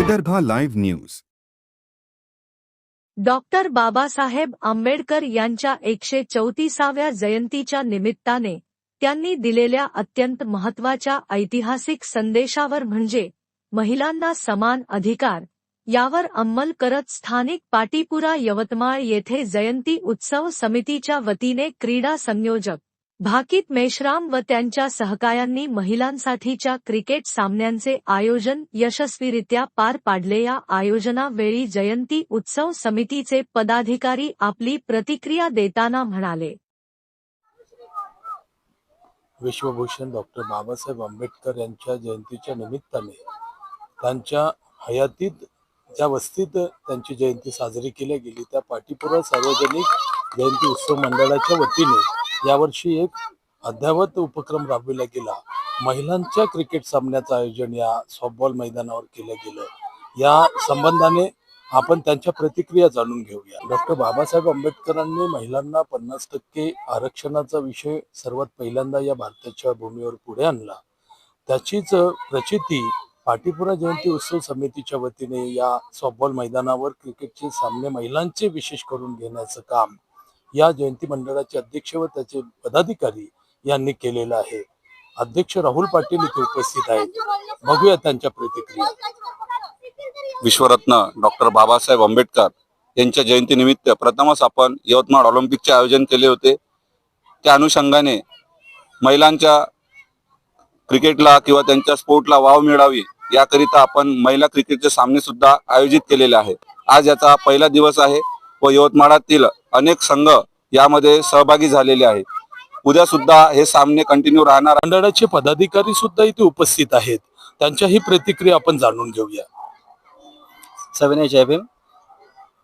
Vidarbha live news. Doctor Babasaheb Ambedkar यांच्या एकशे चौतीसाव्या जयंतीच्या निमित्ताने त्यांनी दिलेल्या अत्यंत महत्त्वाच्या ऐतिहासिक संदेशावर म्हणजे महिलांना समान अधिकार यावर अंमल करत स्थानिक पाटीपुरा यवतमाळ येथे जयंती उत्सव समितीच्या वतीने क्रीडा संयोजक भाकीत मेश्राम व त्यांच्या सहकायांनी महिलांसाठीच्या क्रिकेट सामन्यांचे आयोजन यशस्वीरित्या पार पाडले. या आयोजनावेळी जयंती उत्सव समितीचे पदाधिकारी आपली प्रतिक्रिया देताना म्हणाले. विश्वभूषण डॉक्टर बाबासाहेब आंबेडकर यांच्या जयंतीच्या निमित्ताने त्यांच्या हयातीत ज्या वस्तीत त्यांची जयंती साजरी केली गेली त्या पाठीपुरा सार्वजनिक जयंती उत्सव मंडळाच्या वतीने यावर्षी एक अद्ययावत उपक्रम राबविला गेला. महिलांच्या क्रिकेट सामन्याचं आयोजन या सॉफ्टबॉल मैदानावर केलं गेलं. या संबंधाने आपण त्यांच्या प्रतिक्रिया जाणून घेऊया. डॉक्टर बाबासाहेब आंबेडकरांनी महिलांना पन्नास टक्के आरक्षणाचा विषय सर्वात पहिल्यांदा या भारताच्या भूमीवर पुढे आणला. त्याचीच प्रचिती पाटीपुरा जयंती उत्सव समितीच्या वतीने या सॉफ्टबॉल मैदानावर क्रिकेटचे सामने महिलांचे विशेष करून घेण्याचं काम या जयंती मंडळाचे अध्यक्ष व त्याचे पदाधिकारी यांनी केलेलं आहे. अध्यक्ष राहुल पाटील इथे उपस्थित आहेत. बघूया त्यांच्या प्रतिक्रिया. विश्वरत्न डॉक्टर बाबासाहेब आंबेडकर यांच्या जयंतीनिमित्त प्रथमच आपण यवतमाळ ऑलिम्पिकचे आयोजन केले होते. त्या अनुषंगाने महिलांच्या क्रिकेटला किंवा त्यांच्या स्पोर्टला वाव मिळावी याकरिता आपण महिला क्रिकेटचे सामने सुद्धा आयोजित केलेले आहेत आज याचा पहिला दिवस आहे. व यवतमाळातील अनेक संघ यामध्ये सहभागी झालेले आहेत. उद्या सुद्धा हे सामने कंटिन्यू राहणार मंडळाचे पदाधिकारी सुद्धा इथे उपस्थित आहेत. त्यांच्याही प्रतिक्रिया आपण जाणून घेऊया. सविनय जय भीम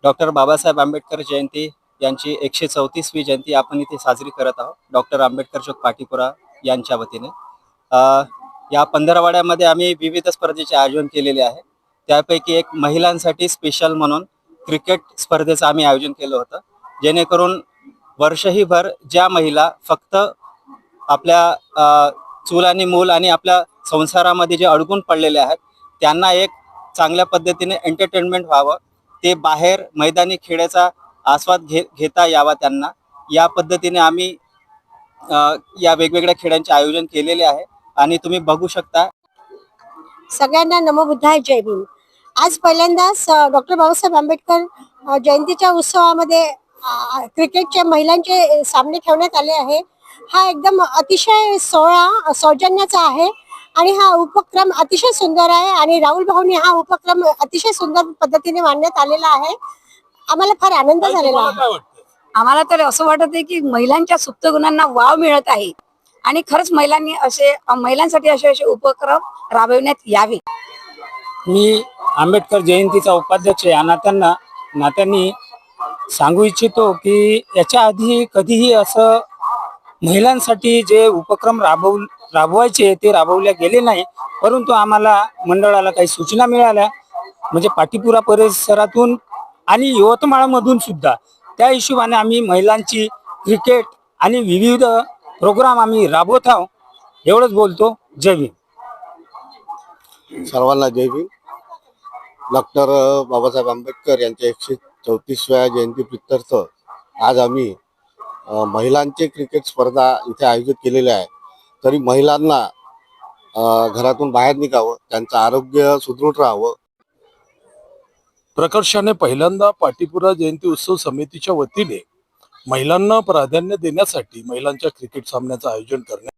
डॉक्टर बाबासाहेब आंबेडकर जयंती यांची एकशे चौतीसवी जयंती आपण इथे साजरी करत आहोत. डॉक्टर आंबेडकर चौक पाटीपुरा यांच्या वतीने. अ, या पंधरवाड्यामध्ये आम्ही विविध स्पर्धेचे आयोजन केलेले आहे. त्यापैकी एक महिलांसाठी स्पेशल म्हणून क्रिकेट स्पर्धेचं आम्ही आयोजन केलं होतं. जेणेकरून वर्षहीभर ज्या महिला फक्त आपल्या चूल आणि मूल आणि आपल्या संसारामध्ये जे अडकून पडलेले आहेत त्यांना एक चांगल्या पद्धतीने एंटरटेनमेंट व्हावं. ते बाहेर मैदानी खेळाचा आस्वाद घे घेता यावा त्यांना. या पद्धतीने आम्ही या वेगवेगळ्या खेळांचे आयोजन केलेले आहे. आणि तुम्ही बघू शकता. सगळ्यांना नमोबुद्धाय जय भीम. आज पहिल्यांदाच डॉक्टर बाबासाहेब आंबेडकर जयंतीच्या उत्सवामध्ये अ, क्रिकेटचे महिलांचे सामने ठेवण्यात आले आहे. हा एकदम अतिशय सोहळा सौजन्याचा आहे आणि हा उपक्रम अतिशय सुंदर आहे आणि राहुल भाऊनी हा उपक्रम अतिशय सुंदर पद्धतीने मांडण्यात आलेला आहे. आम्हाला फार आनंद झालेला आहे. आम्हाला तर असं वाटत आहे की महिलांच्या सुप्त गुणांना वाव मिळत आहे आणि खरंच महिलांनी असे महिलांसाठी असे असे उपक्रम राबविण्यात यावे. मी आंबेडकर जयंतीचा उपाध्यक्ष या नात्यांना नात्यांनी सांगू इच्छितो की याच्या आधी कधीही असं महिलांसाठी जे उपक्रम राबव राबवायचे ते राबवले गेले नाही. परंतु आम्हाला मंडळाला काही सूचना मिळाल्या. म्हणजे पाटीपुरा परिसरातून आणि यवतमाळमधून सुद्धा. त्या हिशोबाने आम्ही महिलांची क्रिकेट आणि विविध प्रोग्राम आम्ही राबवत आहोत. एवढंच बोलतो. जय भीम. सर्वांना जय भीम. डॉक्टर बाबासाहेब आंबेडकर यांच्या एकशे चौतीसव्या जयंती प्रित्यर्थ आज आम्ही महिलांचे क्रिकेट स्पर्धा इथे आयोजित केलेल्या आहे तरी महिलांना घरातून बाहेर निघावं त्यांचं आरोग्य सुदृढ राहावं. प्रकर्षाने पहिल्यांदा पाटीपुरा जयंती उत्सव समितीच्या वतीने महिलांना प्राधान्य देण्यासाठी महिलांच्या क्रिकेट सामन्याचं आयोजन करण्यात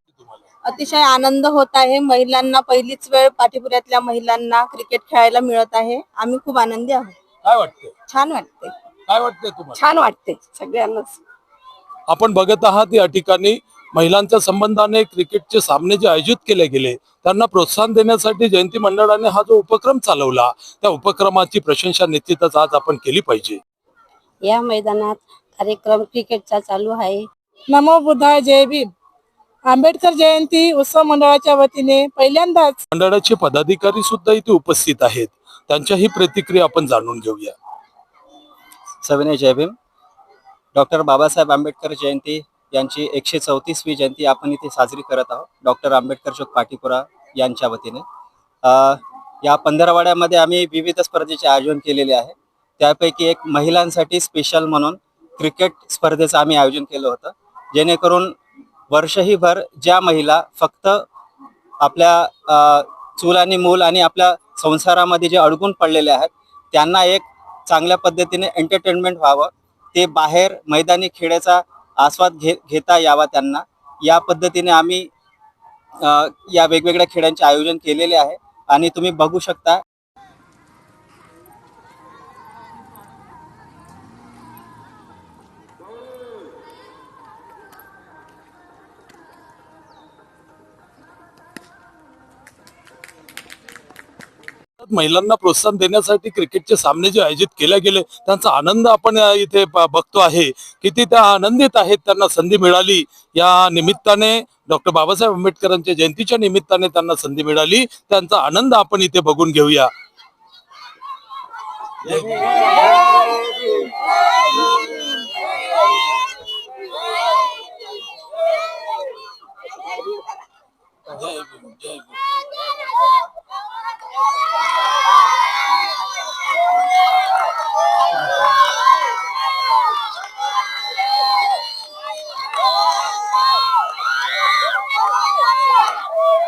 अतिशय आनंद होत आहे. महिलांना पहिलीच वेळ पाठीपुऱ्यातल्या महिलांना क्रिकेट खेळायला मिळत आहे. आम्ही खूप आनंदी आहोत. काय वाटतंय? छान वाटते काय वाटतंय तुम्हाला? छान वाटते सगळ्यांनाच. आपण बघत आहात या ठिकाणी महिलांच्या संबंधाने क्रिकेटचे सामने जे आयोजित केले गेले त्यांना प्रोत्साहन देण्यासाठी जयंती मंडळाने हा जो उपक्रम चालवला त्या उपक्रमाची प्रशंसा निश्चितच आज आपण केली पाहिजे. या मैदानात कार्यक्रम क्रिकेटचा चालू आहे. नमो बुद्धाय जय भीम. आंबेडकर जयंती उत्सव मंडळाच्या वतीने पहिल्यांदाच मंडळाचे पदाधिकारी सुद्धा इथे उपस्थित आहेत. त्यांच्याही प्रतिक्रिया आपण जाणून घेऊया. सविनय जय भीम डॉक्टर बाबासाहेब आंबेडकर जयंती यांची एकशे चौतीसवी जयंती आपण इथे साजरी करत आहोत. डॉक्टर आंबेडकर चौक पाटीपुरा यांच्या वतीने. अ, या पंधरवाड्यामध्ये आम्ही विविध स्पर्धेचे आयोजन केलेले आहे. त्यापैकी एक महिलांसाठी स्पेशल म्हणून क्रिकेट स्पर्धेचं आम्ही आयोजन केलं होतं. जेणेकरून वर्षहीभर ज्या महिला फक्त आपल्या चूल आणि मूल आणि आपल्या संसारामध्ये जे अडकून पडलेले आहेत त्यांना एक चांगल्या पद्धतीने एंटरटेनमेंट व्हावं ते बाहेर मैदानी खेळाचा आस्वाद घे घेता यावा त्यांना. या पद्धतीने आम्ही या वेगवेगळ्या खेळांचे आयोजन केलेले आहे आणि तुम्ही बघू शकता महिलांना प्रोत्साहन देण्यासाठी क्रिकेटचे सामने जे आयोजित केले गेले त्यांचा आनंद आपण इथे बघतो आहे. किती त्या आनंदित आहेत त्यांना संधी मिळाली. या निमित्ताने डॉक्टर बाबासाहेब आंबेडकरांच्या जयंतीच्या निमित्ताने त्यांना संधी मिळाली. त्यांचा आनंद आपण इथे बघून घेऊया.